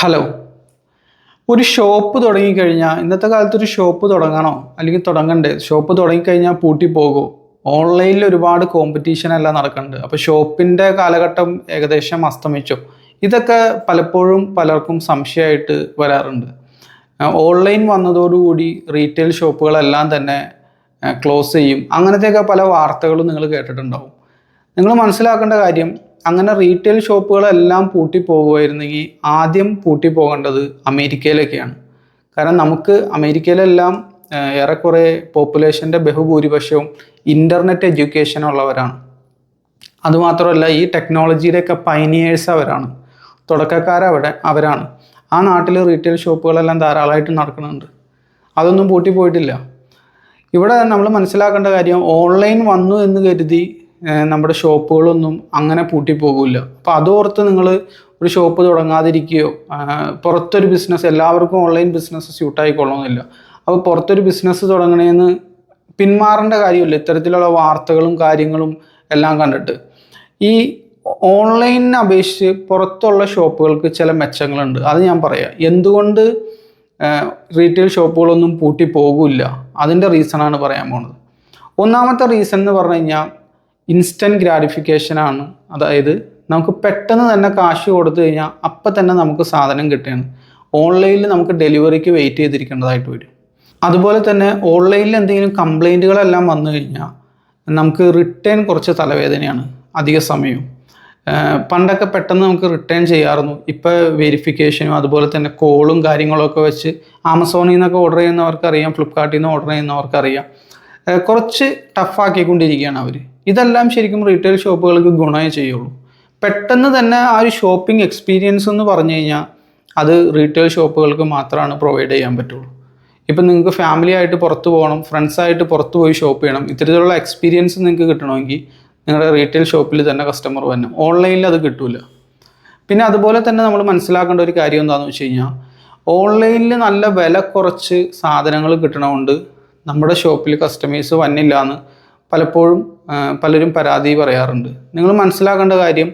Hello ഒരു shop തുടങ്ങിക്കഴിഞ്ഞാൽ ഇന്നത്തെ കാലത്ത് ഒരു ഷോപ്പ് തുടങ്ങണോ? അല്ലെങ്കിൽ തുടങ്ങണ്ടേ? ഷോപ്പ് തുടങ്ങിക്കഴിഞ്ഞാൽ പൂട്ടി പോകുമോ ഓൺലൈനിൽ ഒരുപാട് കോമ്പറ്റീഷൻ എല്ലാം നടക്കുന്നുണ്ട് അപ്പോൾ ഷോപ്പിന്റെ കാലഘട്ടം ഏകദേശം അസ്തമിച്ചു. ഇതൊക്കെ പലപ്പോഴും പലർക്കും സംശയമായിട്ട് വരാറുണ്ട്. ഓൺലൈൻ വന്നതോടുകൂടി റീറ്റെയിൽ ഷോപ്പുകളെല്ലാം തന്നെ ക്ലോസ് ചെയ്യും. അങ്ങനത്തെയൊക്കെ പല വാർത്തകളും നിങ്ങൾ കേട്ടിട്ടുണ്ടാവും. നിങ്ങൾ മനസ്സിലാക്കേണ്ട കാര്യം അങ്ങനെ റീറ്റെയിൽ ഷോപ്പുകളെല്ലാം പൂട്ടി പോകുമായിരുന്നെങ്കിൽ ആദ്യം പൂട്ടി പോകേണ്ടത് അമേരിക്കയിലേക്കാണ് കാരണം നമുക്ക് അമേരിക്കയിലെല്ലാം ഏറെക്കുറെ പോപ്പുലേഷന്റെ ബഹുഭൂരിപക്ഷവും ഇന്റർനെറ്റ് എഡ്യൂക്കേഷൻ ഉള്ളവരാണ്. അതുമാത്രമല്ല ഈ ടെക്നോളജിയുടെയൊക്കെ പൈനിയേഴ്സ് അവരാണ്. തുടക്കക്കാരവിടെ അവരാണ്. ആ നാട്ടിൽ റീറ്റെയിൽ ഷോപ്പുകളെല്ലാം ധാരാളമായിട്ട് നടക്കുന്നുണ്ട്. അതൊന്നും പൂട്ടി പോയിട്ടില്ല. ഇവിടെ നമ്മൾ മനസ്സിലാക്കേണ്ട കാര്യം ഓൺലൈൻ വന്നു എന്ന് കരുതി നമ്മുടെ ഷോപ്പുകളൊന്നും അങ്ങനെ പൂട്ടിപ്പോകില്ല. അപ്പോൾ അതോർത്ത് നിങ്ങൾ ഒരു ഷോപ്പ് തുടങ്ങാതിരിക്കുകയോ പുറത്തൊരു ബിസിനസ് എല്ലാവർക്കും ഓൺലൈൻ ബിസിനസ് സ്യൂട്ടായിക്കൊള്ളണമെന്നില്ല അപ്പോൾ പുറത്തൊരു ബിസിനസ് തുടങ്ങണേന്ന് പിന്മാറേണ്ട കാര്യമില്ല. ഇത്തരത്തിലുള്ള വാർത്തകളും കാര്യങ്ങളും എല്ലാം കണ്ടിട്ട്. ഈ ഓൺലൈനിനെ അപേക്ഷിച്ച് പുറത്തുള്ള ഷോപ്പുകൾക്ക് ചില മെച്ചങ്ങളുണ്ട്. അത് ഞാൻ പറയാം. എന്തുകൊണ്ട് റീറ്റെയിൽ ഷോപ്പുകളൊന്നും പൂട്ടി പോകില്ല അതിന്റെ റീസണാണ് പറയാൻ പോണത്. ഒന്നാമത്തെ റീസൺ എന്ന് പറഞ്ഞു കഴിഞ്ഞാൽ ഇൻസ്റ്റന്റ് ഗ്രാറ്റിഫിക്കേഷനാണ് അതായത് നമുക്ക് പെട്ടെന്ന് തന്നെ കാശ് കൊടുത്തു കഴിഞ്ഞാൽ അപ്പം തന്നെ നമുക്ക് സാധനം കിട്ടുകയാണ്. ഓൺലൈനിൽ നമുക്ക് ഡെലിവറിക്ക് വെയിറ്റ് ചെയ്തിരിക്കേണ്ടതായിട്ട് വരും. അതുപോലെ തന്നെ ഓൺലൈനിൽ എന്തെങ്കിലും കംപ്ലൈന്റുകളെല്ലാം വന്നു കഴിഞ്ഞാൽ നമുക്ക് റിട്ടേൺ കുറച്ച് തലവേദനയാണ് അധിക സമയവും. പണ്ടൊക്കെ പെട്ടെന്ന് നമുക്ക് റിട്ടേൺ ചെയ്യാറുന്നു. ഇപ്പോൾ വെരിഫിക്കേഷനും അതുപോലെ തന്നെ കോളും കാര്യങ്ങളൊക്കെ വെച്ച് ആമസോണിൽ നിന്നൊക്കെ ഓർഡർ ചെയ്യുന്നവർക്കറിയാം ഫ്ലിപ്കാർട്ടിൽ നിന്ന് ഓർഡർ ചെയ്യുന്നവർക്കറിയാം. കുറച്ച് ടഫാക്കിക്കൊണ്ടിരിക്കുകയാണ് അവർ ഇതെല്ലാം ശരിക്കും റീറ്റെയിൽ ഷോപ്പുകൾക്ക് ഗുണമേ ചെയ്യുള്ളൂ. പെട്ടെന്ന് തന്നെ ആ ഒരു ഷോപ്പിംഗ് എക്സ്പീരിയൻസ് എന്ന് പറഞ്ഞു കഴിഞ്ഞാൽ അത് റീറ്റെയിൽ ഷോപ്പുകൾക്ക് മാത്രമാണ് പ്രൊവൈഡ് ചെയ്യാൻ പറ്റുള്ളൂ. ഇപ്പം നിങ്ങൾക്ക് ഫാമിലി ആയിട്ട് പുറത്ത് പോകണം ഫ്രണ്ട്സായിട്ട് പുറത്ത് പോയി ഷോപ്പ് ചെയ്യണം ഇത്തരത്തിലുള്ള എക്സ്പീരിയൻസ് നിങ്ങൾക്ക് കിട്ടണമെങ്കിൽ നിങ്ങളുടെ റീറ്റെയിൽ ഷോപ്പിൽ തന്നെ കസ്റ്റമർ വരണം. ഓൺലൈനിൽ അത് കിട്ടില്ല പിന്നെ അതുപോലെ തന്നെ നമ്മൾ മനസ്സിലാക്കേണ്ട ഒരു കാര്യം എന്താണെന്ന് വെച്ച് കഴിഞ്ഞാൽ ഓൺലൈനിൽ നല്ല വില കുറച്ച് സാധനങ്ങൾ കിട്ടണമുണ്ട് നമ്മുടെ ഷോപ്പിൽ കസ്റ്റമേഴ്സ് വന്നില്ല എന്ന് പലപ്പോഴും പലരും പരാതി പറയാറുണ്ട്. നിങ്ങൾ മനസ്സിലാക്കേണ്ട കാര്യം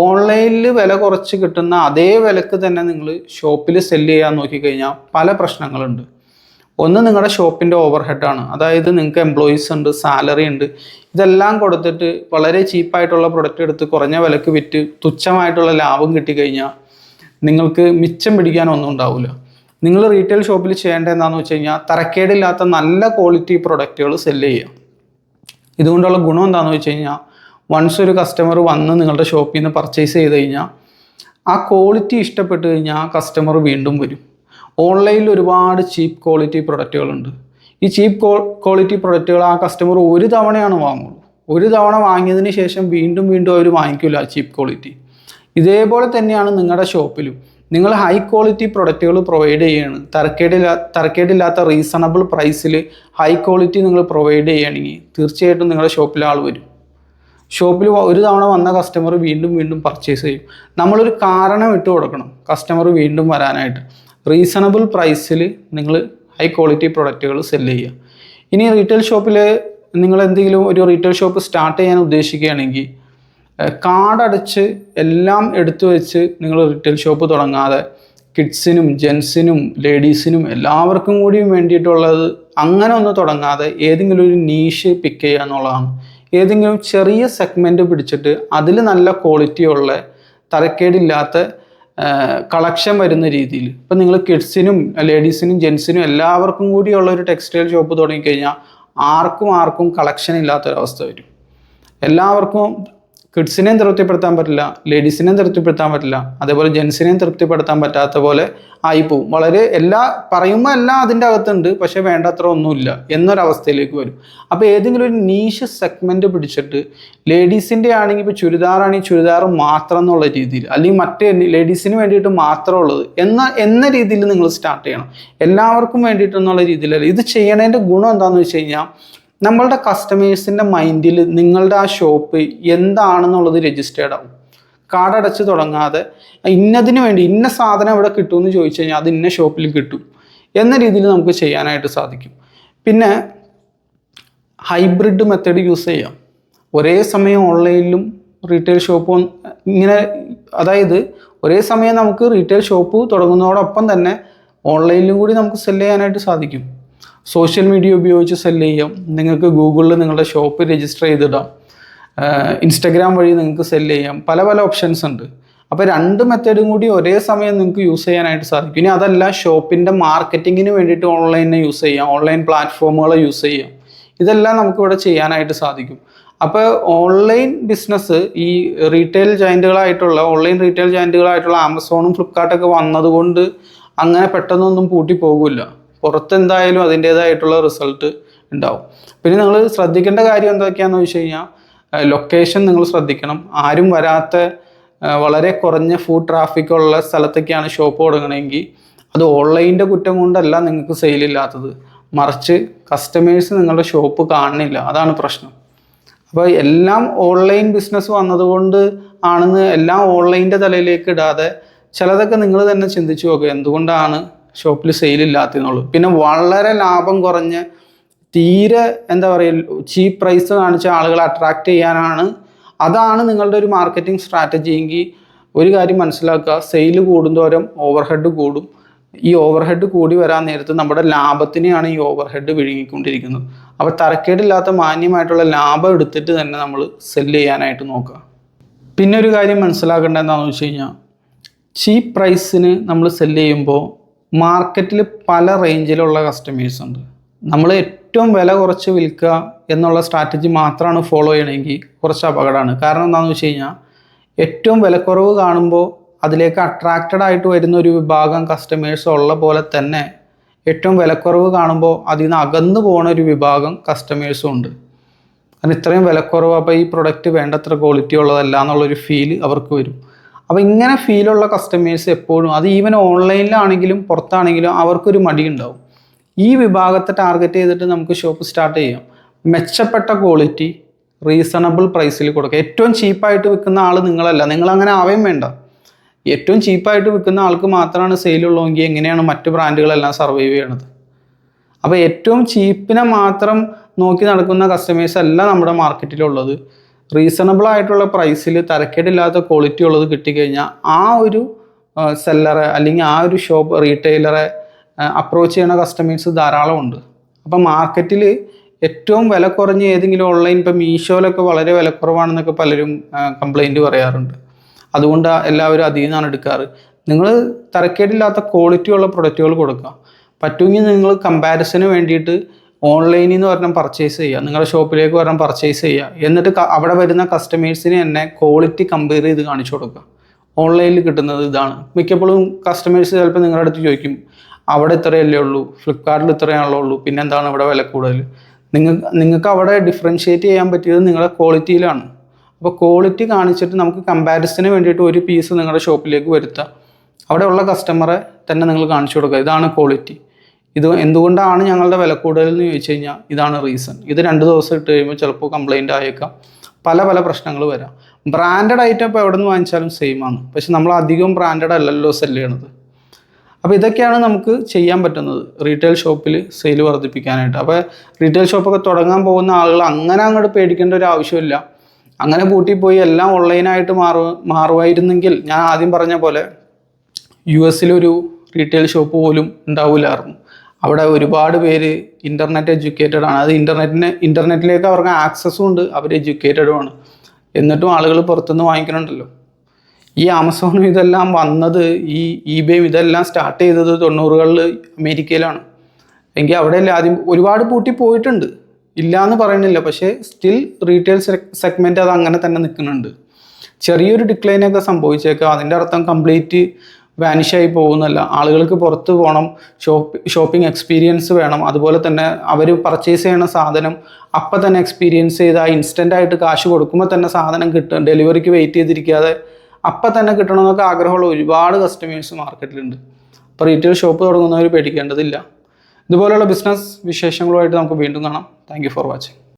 ഓൺലൈനിൽ വില കുറച്ച് കിട്ടുന്ന അതേ വിലക്ക് തന്നെ നിങ്ങൾ ഷോപ്പിൽ സെല്ല് ചെയ്യാൻ നോക്കിക്കഴിഞ്ഞാൽ പല പ്രശ്നങ്ങളുണ്ട്. ഒന്ന് നിങ്ങളുടെ ഷോപ്പിന്റെ ഓവർ ഹെഡാണ് അതായത് നിങ്ങൾക്ക് എംപ്ലോയീസ് ഉണ്ട് സാലറി ഉണ്ട്. ഇതെല്ലാം കൊടുത്തിട്ട് വളരെ ചീപ്പായിട്ടുള്ള പ്രൊഡക്റ്റ് എടുത്ത് കുറഞ്ഞ വിലക്ക് വിറ്റ് തുച്ഛമായിട്ടുള്ള ലാഭം കിട്ടിക്കഴിഞ്ഞാൽ നിങ്ങൾക്ക് മിച്ചം പിടിക്കാൻ ഒന്നും ഉണ്ടാവില്ല നിങ്ങൾ റീറ്റെയിൽ ഷോപ്പിൽ ചെയ്യേണ്ടത് എന്താണെന്ന് വെച്ച് കഴിഞ്ഞാൽ തരക്കേടില്ലാത്ത നല്ല ക്വാളിറ്റി പ്രൊഡക്റ്റുകൾ സെല്ല് ചെയ്യുക. ഇതുകൊണ്ടുള്ള ഗുണം എന്താണെന്ന് വെച്ച് കഴിഞ്ഞാൽ വൺസ് ഒരു കസ്റ്റമർ വന്ന് നിങ്ങളുടെ ഷോപ്പിൽ നിന്ന് പർച്ചേസ് ചെയ്ത് കഴിഞ്ഞാൽ ആ ക്വാളിറ്റി ഇഷ്ടപ്പെട്ട് കഴിഞ്ഞാൽ ആ കസ്റ്റമർ വീണ്ടും വരും. ഓൺലൈനിൽ ഒരുപാട് ചീപ്പ് ക്വാളിറ്റി പ്രൊഡക്റ്റുകളുണ്ട് ഈ ചീപ്പ് ക്വാളിറ്റി പ്രൊഡക്റ്റുകൾ ആ കസ്റ്റമർ ഒരു തവണയാണ് വാങ്ങുള്ളൂ. ഒരു തവണ വാങ്ങിയതിന് ശേഷം വീണ്ടും വീണ്ടും അവർ വാങ്ങിക്കില്ല ചീപ്പ് ക്വാളിറ്റി ഇതേപോലെ തന്നെയാണ് നിങ്ങളുടെ ഷോപ്പിലും നിങ്ങൾ ഹൈ ക്വാളിറ്റി പ്രൊഡക്റ്റുകൾ പ്രൊവൈഡ് ചെയ്യാണ്. തരക്കേടില്ലാ തരക്കേടില്ലാത്ത റീസണബിൾ പ്രൈസിൽ ഹൈ ക്വാളിറ്റി നിങ്ങൾ പ്രൊവൈഡ് ചെയ്യുകയാണെങ്കിൽ തീർച്ചയായിട്ടും നിങ്ങളുടെ ഷോപ്പിൽ ആൾ വരും. ഷോപ്പിൽ ഒരു തവണ വന്ന കസ്റ്റമർ വീണ്ടും വീണ്ടും പർച്ചേസ് ചെയ്യും. നമ്മളൊരു കാരണം ഇട്ട് കൊടുക്കണം കസ്റ്റമർ വീണ്ടും വരാനായിട്ട്. റീസണബിൾ പ്രൈസിൽ നിങ്ങൾ ഹൈ ക്വാളിറ്റി പ്രൊഡക്റ്റുകൾ സെല്ല് ചെയ്യുക. ഇനി റീറ്റെയിൽ ഷോപ്പിൽ നിങ്ങൾ എന്തെങ്കിലും ഒരു റീറ്റെയിൽ ഷോപ്പ് സ്റ്റാർട്ട് ചെയ്യാൻ ഉദ്ദേശിക്കുകയാണെങ്കിൽ കാർഡ് അടച്ച് എല്ലാം എടുത്തു വെച്ച് നിങ്ങൾ റീറ്റെയിൽ ഷോപ്പ് തുടങ്ങാതെ കിഡ്സിനും ജെൻസിനും ലേഡീസിനും എല്ലാവർക്കും കൂടിയും വേണ്ടിയിട്ടുള്ളത് അങ്ങനെ ഒന്ന് തുടങ്ങാതെ ഏതെങ്കിലും ഒരു നീഷ് പിക്ക് ചെയ്യുക എന്നുള്ളതാണ്. ഏതെങ്കിലും ചെറിയ സെഗ്മെന്റ് പിടിച്ചിട്ട് അതിൽ നല്ല ക്വാളിറ്റിയുള്ള തരക്കേടില്ലാത്ത കളക്ഷൻ വരുന്ന രീതിയിൽ. ഇപ്പം നിങ്ങൾ കിഡ്സിനും ലേഡീസിനും ജെൻസിനും എല്ലാവർക്കും കൂടിയുള്ള ഒരു ടെക്സ്റ്റൈൽ ഷോപ്പ് തുടങ്ങിക്കഴിഞ്ഞാൽ ആർക്കും ആർക്കും കളക്ഷൻ ഇല്ലാത്തൊരവസ്ഥ വരും. എല്ലാവർക്കും കിഡ്സിനെയും തൃപ്തിപ്പെടുത്താൻ പറ്റില്ല ലേഡീസിനെയും തൃപ്തിപ്പെടുത്താൻ പറ്റില്ല അതേപോലെ ജെൻസിനെയും തൃപ്തിപ്പെടുത്താൻ പറ്റാത്ത പോലെ ആയിപ്പോവും. വളരെ എല്ലാ പറയുമ്പോൾ എല്ലാം അതിന്റെ അകത്തുണ്ട് പക്ഷേ വേണ്ടത്ര ഒന്നുമില്ല എന്നൊരവസ്ഥയിലേക്ക് വരും. അപ്പോൾ ഏതെങ്കിലും ഒരു നീഷ് സെഗ്മെന്റ് പിടിച്ചിട്ട് ലേഡീസിന്റെ ആണെങ്കിൽ ഇപ്പോൾ ചുരിദാറാണെങ്കിൽ ചുരിദാർ മാത്രം എന്നുള്ള രീതിയിൽ അല്ലെങ്കിൽ മറ്റേ ലേഡീസിന് വേണ്ടിയിട്ട് മാത്രമുള്ളത് എന്ന എന്ന രീതിയിൽ നിങ്ങൾ സ്റ്റാർട്ട് ചെയ്യണം. എല്ലാവർക്കും വേണ്ടിയിട്ടെന്നുള്ള രീതിയിലല്ല ഇത് ചെയ്യണതിന്റെ ഗുണം എന്താണെന്ന് വെച്ച് കഴിഞ്ഞാൽ നമ്മളുടെ കസ്റ്റമേഴ്സിന്റെ മൈൻഡിൽ നിങ്ങളുടെ ആ ഷോപ്പ് എന്താണെന്നുള്ളത് രജിസ്റ്റേർഡ് ആവും. കാർഡ് അടച്ച് തുടങ്ങാതെ ഇന്നതിന് വേണ്ടി ഇന്ന സാധനം ഇവിടെ കിട്ടുമെന്ന് ചോദിച്ചു കഴിഞ്ഞാൽ അത് ഇന്ന ഷോപ്പിൽ കിട്ടും എന്ന രീതിയിൽ നമുക്ക് ചെയ്യാനായിട്ട് സാധിക്കും. പിന്നെ ഹൈബ്രിഡ് മെത്തേഡ് യൂസ് ചെയ്യാം. ഒരേ സമയം ഓൺലൈനിലും റീറ്റെയിൽ ഷോപ്പും ഇങ്ങനെ അതായത് ഒരേ സമയം നമുക്ക് റീറ്റെയിൽ ഷോപ്പ് തുടങ്ങുന്നതോടൊപ്പം തന്നെ ഓൺലൈനിലും കൂടി നമുക്ക് സെല്ല് ചെയ്യാനായിട്ട് സാധിക്കും. സോഷ്യൽ മീഡിയ ഉപയോഗിച്ച് സെല്ല് ചെയ്യാം. നിങ്ങൾക്ക് ഗൂഗിളിൽ നിങ്ങളുടെ ഷോപ്പ് രജിസ്റ്റർ ചെയ്തിടാം. ഇൻസ്റ്റഗ്രാം വഴി നിങ്ങൾക്ക് സെല്ല് ചെയ്യാം. പല പല ഓപ്ഷൻസ് ഉണ്ട്. അപ്പോൾ രണ്ട് മെത്തേഡും കൂടി ഒരേ സമയം നിങ്ങൾക്ക് യൂസ് ചെയ്യാനായിട്ട് സാധിക്കും. ഇനി അതല്ല ഷോപ്പിന്റെ മാർക്കറ്റിങ്ങിന് വേണ്ടിയിട്ട് ഓൺലൈനെ യൂസ് ചെയ്യാം. ഓൺലൈൻ പ്ലാറ്റ്ഫോമുകൾ യൂസ് ചെയ്യാം. ഇതെല്ലാം നമുക്കിവിടെ ചെയ്യാനായിട്ട് സാധിക്കും. അപ്പോൾ ഓൺലൈൻ ബിസിനസ് ഈ റീറ്റെയിൽ ജയന്റുകളായിട്ടുള്ള ഓൺലൈൻ റീറ്റെയിൽ ജയന്റുകളായിട്ടുള്ള ആമസോണും ഫ്ലിപ്കാർട്ടൊക്കെ വന്നതുകൊണ്ട് അങ്ങനെ പെട്ടെന്നൊന്നും പൂട്ടി പോകില്ല. പുറത്ത് എന്തായാലും അതിന്റേതായിട്ടുള്ള റിസൾട്ട് ഉണ്ടാവും. പിന്നെ നിങ്ങൾ ശ്രദ്ധിക്കേണ്ട കാര്യം എന്തൊക്കെയാണെന്ന് വെച്ച് കഴിഞ്ഞാൽ ലൊക്കേഷൻ നിങ്ങൾ ശ്രദ്ധിക്കണം. ആരും വരാത്ത വളരെ കുറഞ്ഞ ഫുഡ് ട്രാഫിക് ഉള്ള സ്ഥലത്തൊക്കെയാണ് ഷോപ്പ് തുടങ്ങണമെങ്കിൽ അത് ഓൺലൈന്റെ കുറ്റം കൊണ്ടല്ല നിങ്ങൾക്ക് സെയിലില്ലാത്തത് മറിച്ച് കസ്റ്റമേഴ്സ് നിങ്ങളുടെ ഷോപ്പ് കാണുന്നില്ല. അതാണ് പ്രശ്നം. അപ്പോൾ എല്ലാം ഓൺലൈൻ ബിസിനസ് വന്നതുകൊണ്ട് ആണെന്ന് എല്ലാം ഓൺലൈന്റെ തലയിലേക്ക് ഇടാതെ ചിലതൊക്കെ നിങ്ങൾ തന്നെ ചിന്തിച്ചു നോക്കുക. എന്തുകൊണ്ടാണ് ഷോപ്പിൽ സെയിലില്ലാത്തതെന്നുള്ളത് പിന്നെ വളരെ ലാഭം കുറഞ്ഞ് തീരെ എന്താ പറയുക ചീപ്പ് പ്രൈസ് കാണിച്ച ആളുകളെ അട്രാക്റ്റ് ചെയ്യാനാണ്. അതാണ് നിങ്ങളുടെ ഒരു മാർക്കറ്റിംഗ് സ്ട്രാറ്റജി എങ്കിൽ ഒരു കാര്യം മനസ്സിലാക്കുക സെയിൽ കൂടുന്തോറും ഓവർഹെഡ് കൂടും. ഈ ഓവർഹെഡ് കൂടി വരാൻ നേരത്ത് നമ്മുടെ ലാഭത്തിനെയാണ് ഈ ഓവർഹെഡ് വിഴുങ്ങിക്കൊണ്ടിരിക്കുന്നത്. അപ്പോൾ തരക്കേടില്ലാത്ത മാന്യമായിട്ടുള്ള ലാഭം എടുത്തിട്ട് തന്നെ നമ്മൾ സെല്ല് ചെയ്യാനായിട്ട് നോക്കുക. പിന്നെ ഒരു കാര്യം മനസ്സിലാക്കേണ്ടത് എന്താണെന്ന് വെച്ച് കഴിഞ്ഞാൽ ചീപ്പ് പ്രൈസിന് നമ്മൾ സെല്ല് ചെയ്യുമ്പോൾ മാർക്കറ്റിൽ പല റേഞ്ചിലുള്ള കസ്റ്റമേഴ്സ് ഉണ്ട്. നമ്മൾ ഏറ്റവും വില കുറച്ച് വിൽക്കുക എന്നുള്ള സ്ട്രാറ്റജി മാത്രമാണ് ഫോളോ ചെയ്യണമെങ്കിൽ കുറച്ച് അപകടമാണ്. കാരണം എന്താണെന്ന് വെച്ച് കഴിഞ്ഞാൽ ഏറ്റവും വിലക്കുറവ് കാണുമ്പോൾ അതിലേക്ക് അട്രാക്റ്റഡ് ആയിട്ട് വരുന്ന ഒരു വിഭാഗം കസ്റ്റമേഴ്സ് ഉള്ള പോലെ തന്നെ ഏറ്റവും വിലക്കുറവ് കാണുമ്പോൾ അതിൽ നിന്ന് അകന്നു പോകുന്ന ഒരു വിഭാഗം കസ്റ്റമേഴ്സും ഉണ്ട്. കാരണം ഇത്രയും വിലക്കുറവ് അപ്പോൾ ഈ പ്രൊഡക്റ്റ് വേണ്ടത്ര ക്വാളിറ്റി ഉള്ളതല്ല എന്നുള്ളൊരു ഫീൽ അവർക്ക് വരും. അപ്പോൾ ഇങ്ങനെ ഫീലുള്ള കസ്റ്റമേഴ്സ് എപ്പോഴും അത് ഈവൻ ഓൺലൈനിലാണെങ്കിലും പുറത്താണെങ്കിലും അവർക്കൊരു മടി ഉണ്ടാവും ഈ വിഭാഗത്തെ ടാർഗറ്റ് ചെയ്തിട്ട് നമുക്ക് ഷോപ്പ് സ്റ്റാർട്ട് ചെയ്യാം. മെച്ചപ്പെട്ട ക്വാളിറ്റി റീസണബിൾ പ്രൈസിൽ കൊടുക്കുക. ഏറ്റവും ചീപ്പായിട്ട് വിൽക്കുന്ന ആൾ നിങ്ങളല്ല. നിങ്ങൾ അങ്ങനെ ആവേം വേണ്ട. ഏറ്റവും ചീപ്പായിട്ട് വിൽക്കുന്ന ആൾക്ക് മാത്രമാണ് സെയിലുള്ളതെങ്കിൽ എങ്ങനെയാണ് മറ്റ് ബ്രാൻഡുകളെല്ലാം സർവൈവ് ചെയ്യണത്? അപ്പോൾ ഏറ്റവും ചീപ്പിനെ മാത്രം നോക്കി നടക്കുന്ന കസ്റ്റമേഴ്സ് അല്ല നമ്മുടെ മാർക്കറ്റിലുള്ളത് റീസണബിൾ ആയിട്ടുള്ള പ്രൈസിൽ തരക്കേടില്ലാത്ത ക്വാളിറ്റി ഉള്ളത് കിട്ടിക്കഴിഞ്ഞാൽ ആ ഒരു സെല്ലറെ അല്ലെങ്കിൽ ആ ഒരു ഷോപ്പ് റീറ്റെയിലറെ അപ്രോച്ച് ചെയ്യുന്ന കസ്റ്റമേഴ്സ് ധാരാളം ഉണ്ട്. അപ്പം മാർക്കറ്റിൽ ഏറ്റവും വില കുറഞ്ഞ ഏതെങ്കിലും ഓൺലൈൻ ഇപ്പം മീഷോയിലൊക്കെ വളരെ വിലക്കുറവാണെന്നൊക്കെ പലരും കംപ്ലൈന്റ് പറയാറുണ്ട്. അതുകൊണ്ട് എല്ലാവരും അതിൽ നിന്നാണ് എടുക്കാറ്. നിങ്ങൾ തരക്കേടില്ലാത്ത ക്വാളിറ്റി ഉള്ള പ്രൊഡക്റ്റുകൾ കൊടുക്കുക. പറ്റുമെങ്കിൽ നിങ്ങൾ കമ്പാരിസന് വേണ്ടിയിട്ട് ഓൺലൈനിൽ നിന്ന് പറഞ്ഞാൽ പർച്ചേസ് ചെയ്യുക നിങ്ങളുടെ ഷോപ്പിലേക്ക് പറഞ്ഞാൽ പർച്ചേസ് ചെയ്യുക. എന്നിട്ട് അവിടെ വരുന്ന കസ്റ്റമേഴ്സിന് തന്നെ ക്വാളിറ്റി കമ്പയർ ചെയ്ത് കാണിച്ചു കൊടുക്കുക. ഓൺലൈനിൽ കിട്ടുന്നത് ഇതാണ്. മിക്കപ്പോഴും കസ്റ്റമേഴ്സ് ചിലപ്പോൾ നിങ്ങളുടെ അടുത്ത് ചോദിക്കും അവിടെ ഇത്രയല്ലേ ഉള്ളൂ? ഫ്ലിപ്കാർട്ടിൽ ഇത്രയാണല്ലോ ഉള്ളൂ. പിന്നെ എന്താണ് ഇവിടെ വില കൂടുതൽ? നിങ്ങൾ നിങ്ങൾക്ക് അവിടെ ഡിഫറൻഷ്യേറ്റ് ചെയ്യാൻ പറ്റിയത് നിങ്ങളുടെ ക്വാളിറ്റിയിലാണ് അപ്പോൾ ക്വാളിറ്റി കാണിച്ചിട്ട് നമുക്ക് കമ്പാരിസന് വേണ്ടിയിട്ട് ഒരു പീസ് നിങ്ങളുടെ ഷോപ്പിലേക്ക് വരുത്തുക. അവിടെയുള്ള കസ്റ്റമറെ തന്നെ നിങ്ങൾ കാണിച്ചു കൊടുക്കുക. ഇതാണ് ക്വാളിറ്റി ഇത് എന്തുകൊണ്ടാണ് ഞങ്ങളുടെ വില കൂടുതൽ എന്ന് ചോദിച്ചു കഴിഞ്ഞാൽ ഇതാണ് റീസൺ ഇത് രണ്ട് ദിവസം ഇട്ട് കഴിയുമ്പോൾ ചിലപ്പോൾ കംപ്ലൈന്റ് ആയേക്കാം. പല പല പ്രശ്നങ്ങൾ വരാം. ബ്രാൻഡഡ് ഐറ്റം ഇപ്പോൾ എവിടെ നിന്ന് വാങ്ങിച്ചാലും സെയിം ആണ്. പക്ഷെ നമ്മൾ അധികം ബ്രാൻഡഡ് അല്ലല്ലോ സെൽ ചെയ്യണത്. അപ്പോൾ ഇതൊക്കെയാണ് നമുക്ക് ചെയ്യാൻ പറ്റുന്നത്. റീറ്റെയിൽ ഷോപ്പിൽ സെയിൽ വർദ്ധിപ്പിക്കാനായിട്ട്. അപ്പോൾ റീറ്റെയിൽ ഷോപ്പൊക്കെ തുടങ്ങാൻ പോകുന്ന ആളുകൾ അങ്ങനെ അങ്ങോട്ട് പേടിക്കേണ്ട ഒരു ആവശ്യമില്ല. അങ്ങനെ പൂട്ടിപ്പോയി എല്ലാം ഓൺലൈനായിട്ട് മാറു മാറുമായിരുന്നെങ്കിൽ ഞാൻ ആദ്യം പറഞ്ഞ പോലെ യു എസിലൊരു റീറ്റെയിൽ ഷോപ്പ് പോലും ഉണ്ടാവില്ലായിരുന്നു. അവിടെ ഒരുപാട് പേര് ഇന്റർനെറ്റ് എഡ്യൂക്കേറ്റഡ് ആണ്. അത് ഇന്റർനെറ്റിന് ഇന്റർനെറ്റിലേക്ക് അവർക്ക് ആക്സസ്സും ഉണ്ട്. അവർ എഡ്യൂക്കേറ്റഡും ആണ്. എന്നിട്ടും ആളുകൾ പുറത്തുനിന്ന് വാങ്ങിക്കണുണ്ടല്ലോ. ഈ ആമസോണും ഇതെല്ലാം വന്നത് ഈ ഇബേയും ഇതെല്ലാം സ്റ്റാർട്ട് ചെയ്തത് തൊണ്ണൂറുകളിൽ അമേരിക്കയിലാണ്. എങ്കിൽ അവിടെയല്ല ആദ്യം ഒരുപാട് പൂട്ടി പോയിട്ടുണ്ട്. ഇല്ല എന്ന് പറയുന്നില്ല. പക്ഷേ സ്റ്റിൽ റീറ്റെയിൽ സെഗ്മെന്റ് അത് അങ്ങനെ തന്നെ നിൽക്കുന്നുണ്ട്. ചെറിയൊരു ഡിക്ലൈനൊക്കെ സംഭവിച്ചേക്കാം. അതിന്റെ അർത്ഥം കംപ്ലീറ്റ് വാനിഷായി പോകുന്നല്ല. ആളുകൾക്ക് പുറത്ത് പോകണം ഷോപ്പ് ഷോപ്പിംഗ് എക്സ്പീരിയൻസ് വേണം. അതുപോലെ തന്നെ അവർ പർച്ചേസ് ചെയ്യണ സാധനം അപ്പം തന്നെ എക്സ്പീരിയൻസ് ചെയ്ത് ആ ഇൻസ്റ്റന്റ് ആയിട്ട് കാശ് കൊടുക്കുമ്പോൾ തന്നെ സാധനം കിട്ടും. ഡെലിവറിക്ക് വെയിറ്റ് ചെയ്തിരിക്കാതെ അപ്പം തന്നെ കിട്ടണമെന്നൊക്കെ ആഗ്രഹമുള്ള ഒരുപാട് കസ്റ്റമേഴ്സ് മാർക്കറ്റിലുണ്ട് അപ്പോൾ റീറ്റെയിൽ ഷോപ്പ് തുടങ്ങുന്നവർ പേടിക്കേണ്ടതില്ല. ഇതുപോലെയുള്ള ബിസിനസ് വിശേഷങ്ങളുമായിട്ട് നമുക്ക് വീണ്ടും കാണാം. Thank for watching